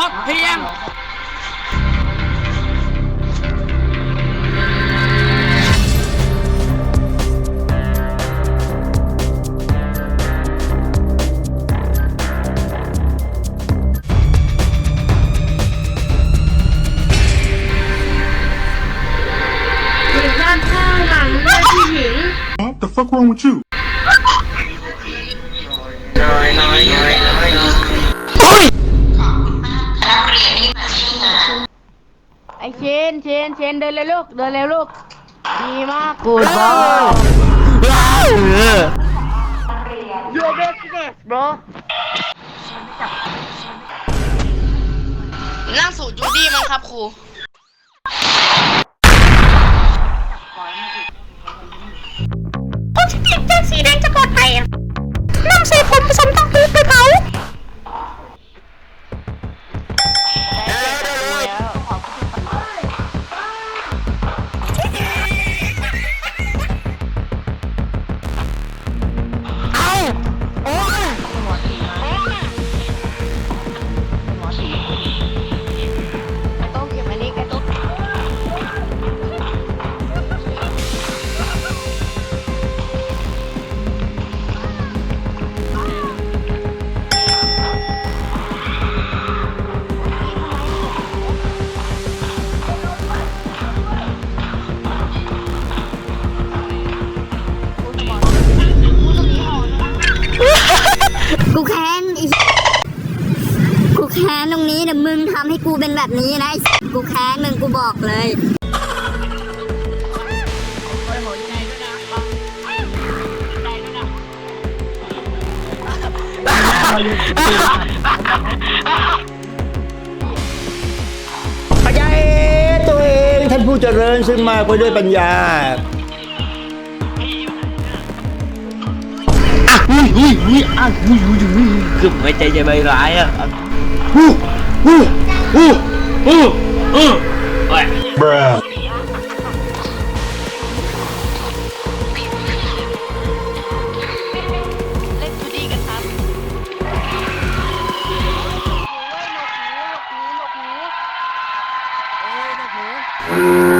bất thiện What the fuck wrong with you? ไอเชนเชนเชนเดินเร็วลูก เดินเร็วลูก ดีมากกูดบอล Your business bro นั่งสูตรจูดี้มั้งครับครูคนที่ติดแจ็คสีแดงจะปลอดภัยอะน กูแค้นไอ้กูแค้นตรงนี้แต่มึงทำให้กูเป็นแบบนี้นะไอ้กูแค้นมึงกูบอกเลยพยายตัวเองท่านผู้เจริญซึ่งมากไปด้วยปัญญา อะอุ้ยอุ้ยอุ้ยอะอุ้ยอุ้ยอุ้ยเกือหายใจจะไปร้ายอะฮู้ฮู้ฮู้ฮู้อู้เฮู้ยหอ้ย